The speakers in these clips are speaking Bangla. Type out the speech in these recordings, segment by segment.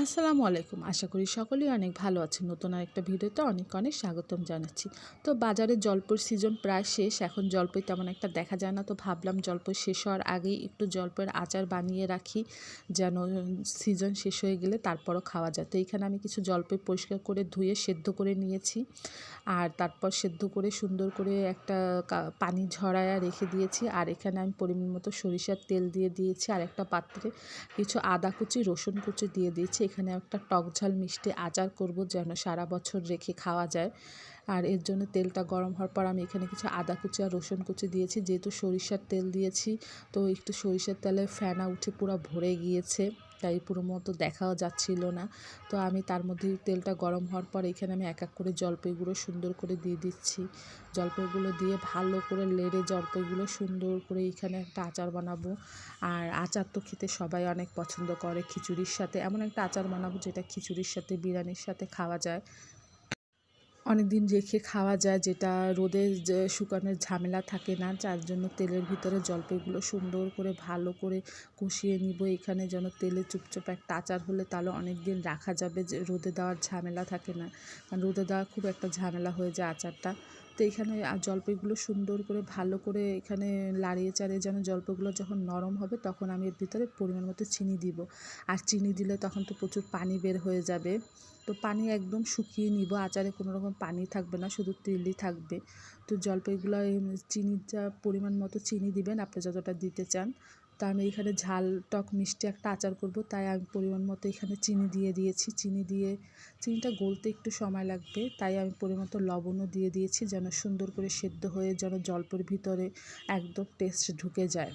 আসসালামু আলাইকুম। আশা করি সকলেই অনেক ভালো আছেন। নতুন আরেকটা ভিডিওতে অনেক অনেক স্বাগতম জানাচ্ছি। তো বাজারে জলপইর সিজন প্রায় শেষ। এখন জলপই তেমন একটা দেখা যায় না। তো ভাবলাম জলপই শেষ হওয়ার আগেই একটু জলপইয়ের আচার বানিয়ে রাখি, যেন সিজন শেষ হয়ে গেলে তারপরও খাওয়া যায়। তো এখানে আমি কিছু জলপই পরিষ্কার করে ধুয়ে সেদ্ধ করে নিয়েছি। আর তারপর সেদ্ধ করে সুন্দর করে একটা পানি ঝরায়া রেখে দিয়েছি। আর এখানে আমি পরিমাণ মতো সরিষার তেল দিয়ে দিয়েছি। আর একটা পাত্রে কিছু আদা কুচি, রসুন কুচি দিয়ে দিয়েছি। এখানে একটা টক ঝাল মিষ্টি আচার করব যেন সারা বছর রেখে খাওয়া যায়। আর এর জন্য তেলটা গরম হওয়ার পর আমি এখানে কিছু আদা কুচি আর রসুন কুচি দিয়েছি। যেহেতু সরিষার তেল দিয়েছি, তো একটু সরিষার তেলে ফেনা উঠে পুরো ভরে গিয়েছে। তাই পুরো মতো দেখাও যাচ্ছিল না। তো আমি তার মধ্যে তেলটা গরম হওয়ার পর এখানে আমি এক এক করে জলপাইগুলো সুন্দর করে দিয়ে দিচ্ছি। জলপাইগুলো দিয়ে ভালো করে লেড়ে জলপাইগুলো সুন্দর করে এখানে একটা আচার বানাবো। আর আচার তো খেতে সবাই অনেক পছন্দ করে। খিচুড়ির সাথে এমন একটা আচার বানাবো যেটা খিচুড়ির সাথে, বিরিয়ানির সাথে খাওয়া যায়। অনেক দিন রেখে খাওয়া যায়, যেটা রোদে শুকানোর ঝামেলা থাকে না, যার জন্য তেলের ভিতরে জলপাইগুলো সুন্দর করে ভালো করে কষিয়ে নিব। এখানে যেন তেলে চুপচাপ একটা আচার হলে তাহলে অনেক দিন রাখা যাবে যে রোদে দেওয়ার ঝামেলা থাকে না। কারণ রোদে দেওয়া খুব একটা ঝামেলা হয়ে যায় আচারটা। তো এখানে জলপাইগুলো সুন্দর করে ভালো করে এখানে লাড়িয়ে চাড়িয়ে যেন জলপাইগুলো যখন নরম হবে তখন আমি এর ভিতরে পরিমাণ মতো চিনি দিব। আর চিনি দিলে তখন তো প্রচুর পানি বের হয়ে যাবে। তো পানি একদম শুকিয়ে নিব। আচারে কোনো রকম পানি থাকবে না, শুধু তেলই থাকবে। তো জলপাইগুলো চিনিটা পরিমাণ মতো চিনি দিবেন, আপনি যতটা দিতে চান। তা আমি এখানে ঝাল, টক, মিষ্টি একটা আচার করব, তাই আমি পরিমাণ মতো এখানে চিনি দিয়ে দিয়েছি। চিনি দিয়ে, চিনিটা গলতে একটু সময় লাগবে, তাই আমি পরিমাণ মতো লবণও দিয়ে দিয়েছি, যেন সুন্দর করে সেদ্ধ হয়ে যেন জলপের ভিতরে একদম টেস্ট ঢুকে যায়।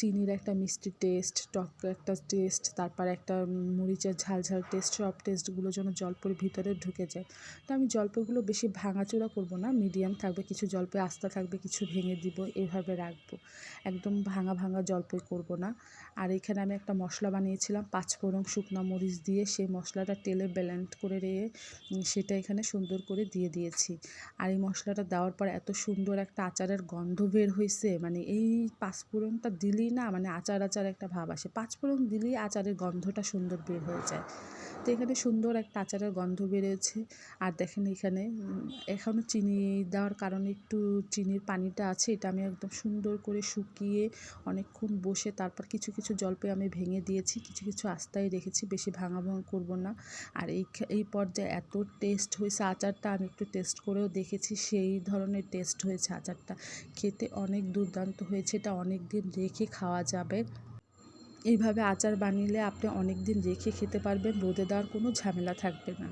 চিনির একটা মিষ্টি টেস্ট টক একটা টেস্ট তারপর একটা মরিচের ঝাল ঝাল টেস্ট সব টেস্টগুলো যেন জলপের ভিতরে ঢুকে যায়। তো আমি জলপেগুলো বেশি ভাঙাচোরা করব না মিডিয়াম থাকবে, কিছু জলপে আস্তা থাকবে, কিছু ভেঙে দিব, এভাবে রাখব। একদম ভাঙা ভাঙা জলপই করব না। আর এখানে আমি একটা মশলা বানিয়েছিলাম, পাঁচফোড়ন শুকনো মরিচ দিয়ে, সেই মশলাটা তেলে ব্যালেন্ড করে রেয়ে সেটা এখানে সুন্দর করে দিয়ে দিয়েছি। আর এই মশলাটা দেওয়ার পর এত সুন্দর একটা আচারের গন্ধ বের হয়েছে মানে এই পাঁচফোড়নটা দিলেই না মানে আচার আচার একটা ভাব আসে। পাঁচফোড়ন দিলেই আচারের গন্ধটা সুন্দর বের হয়ে যায়। তো এখানে সুন্দর একটা আচারের গন্ধ বেরিয়েছে। আর দেখেন এখানে এখনও চিনি দেওয়ার কারণে একটু চিনির পানিটা আছে, এটা আমি একদম সুন্দর করে শুকিয়ে অনেকক্ষণ বসে তারপর কিছু কিছু জলপে আমি ভেঙে দিয়েছি, কিছু কিছু আস্তায় রেখেছি, বেশি ভাঙা ভাঙা করব না। আর এই এই পর্যায়ে এত টেস্ট হয়েছে আচারটা, আমি একটু টেস্ট করেও দেখেছি, সেই ধরনের টেস্ট হয়েছে আচারটা। খেতে অনেক দুর্দান্ত হয়েছে, এটা অনেক দিন রেখে খাওয়া যাবে। এইভাবে আচার বানিয়ে আপনি অনেক দিন রেখে খেতে পারবেন, রোদে দেওয়ার কোনো ঝামেলা থাকবে না।